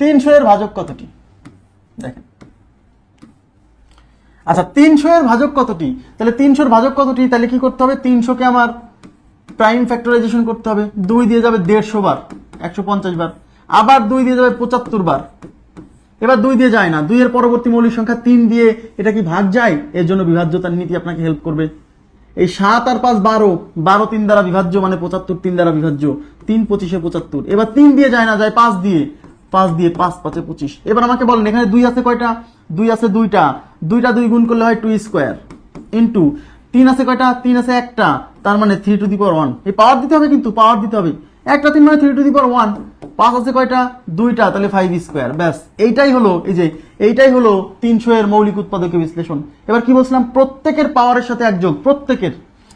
তিনশো এর ভাজক কতটি? দেখেন। আচ্ছা তিনশো এর ভাজক কতটি? তাহলে তিনশোর ভাজক কতটি? তাহলে কি করতে হবে? তিনশোকে আমার প্রাইম ফ্যাক্টরাইজেশন করতে হবে। দুই দিয়ে যাবে দেড়শো বার, একশো পঞ্চাশ বার। আবার দুই দিয়ে যাবে পঁচাত্তর বার। এবার দুই দিয়ে যায় না। দুইয়ের পরবর্তী মৌলিক সংখ্যা তিন দিয়ে এটা কি ভাগ যায়? এর জন্য বিভাজ্যতার নীতি আপনাকে হেল্প করবে। এই সাত আর পাঁচ বারো বারো তিন দ্বারা বিভাজ্য মানে পঁচাত্তর তিন দ্বারা বিভাজ্য। তিন পঁচিশে পঁচাত্তর। এবার তিন দিয়ে যায় না, যায় পাঁচ দিয়ে। পাঁচ দিয়ে পাঁচ, পাঁচে পঁচিশ। এবার আমাকে বলেন, এখানে দুই আছে কয়টা? দুই আছে দুইটা। দুইটা দুই গুণ করলে হয় টু স্কোয়ার ইন্টু তিন আছে কয়টা? তিন আছে একটা। তার মানে three to the power one এই পাওয়ার দিতে হবে কিন্তু পাওয়ার দিতে হবে। একটা তিন মানে three to the power one পাঁচ আছে কয়টা? দুইটা, তাহলে ফাইভ স্কোয়ার ব্যাস, এইটাই হলো, এই যে, এইটাই হলো তিনশো এর মৌলিক উৎপাদকের বিশ্লেষণ। এবার কি বলছিলাম? প্রত্যেকের পাওয়ারের সাথে একযোগ, প্রত্যেকের।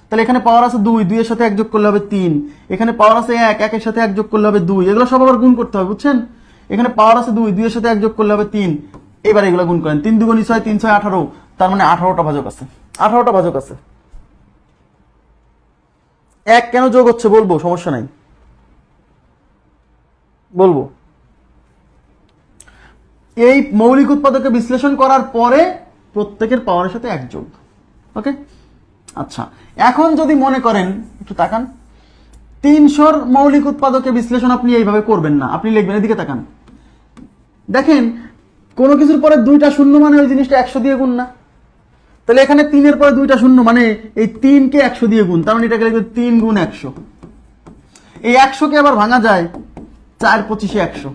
তাহলে এখানে পাওয়ার আছে দুই, দুইয়ের সাথে একযোগ করলে হবে তিন। এখানে পাওয়ার আছে এক, একের সাথে একযোগ করলে হবে দুই। এগুলো সব আবার গুণ করতে হবে, বুঝছেন? এখানে পাওয়ার আছে দুই, দুইয়ের সাথে যোগ করলে হবে তিন। এবার এগুলো গুণ করেন। তিন দুগুণ ছয়, তিন ছয় আঠারো। তার মানে আঠারোটা ভাজক আছে। আঠারোটা ভাজক আছে। এক কেন যোগ হচ্ছে বলব? সমস্যা নাই। বলব। এই মৌলিক উৎপাদকে বিশ্লেষণ করার পরে প্রত্যেকের পাওয়ারের সাথে এক যোগ ওকে আচ্ছা। এখন যদি মনে করেন, একটু তাকান। তিনশোর মৌলিক উৎপাদকে বিশ্লেষণ আপনি এইভাবে করবেন না। আপনি লিখবেন, এদিকে তাকান। দেখেন, কোনো কিছুর পরে দুইটা শূন্য মানে ওই জিনিসটা একশো দিয়ে গুণ না। তাহলে এখানে তিনের পরে দুইটা শূন্য মানে এই তিনকে একশো দিয়ে গুণ, তার মানে এটাকে লিখবে তিন গুণ একশো। এই একশোকে আবার ভাঙা যায় চার পঁচিশে একশো।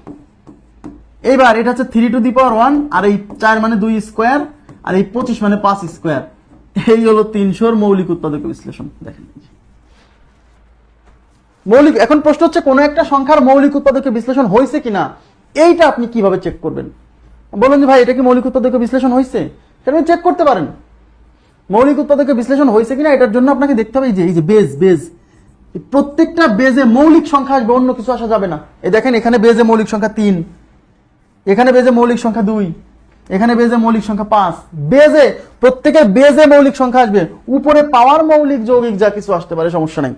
এইবার এটা হচ্ছে three to the power one আর এই চার মানে দুই স্কোয়ার আর এই পঁচিশ মানে পাঁচ স্কোয়ার এই হলো তিনশোর মৌলিক উৎপাদক বিশ্লেষণ। দেখেন। মৌলিক, এখন প্রশ্ন হচ্ছে কোনো একটা সংখ্যার মৌলিক উৎপাদকে বিশ্লেষণ হয়েছে কিনা? এইটা আপনি কীভাবে চেক করবেন? বলুন যে ভাই, এটা কি মৌলিক উৎপাদকে বিশ্লেষণ হয়েছে সেটা চেক করতে পারেন। মৌলিক উৎপাদকে বিশ্লেষণ হয়েছে কিনা, এটার জন্য আপনাকে দেখতে হবে যে, এই যে বেজ বেজ প্রত্যেকটা বেজে মৌলিক সংখ্যা আসবে, অন্য কিছু আসা যাবে না। এই দেখেন, এখানে বেজে মৌলিক সংখ্যা তিন, এখানে বেজে মৌলিক সংখ্যা দুই, এখানে বেজে মৌলিক সংখ্যা পাঁচ। বেজে প্রত্যেকের বেজে মৌলিক সংখ্যা আসবে। উপরে পাওয়ার মৌলিক যৌগিক যা কিছু আসতে পারে, সমস্যা নাই।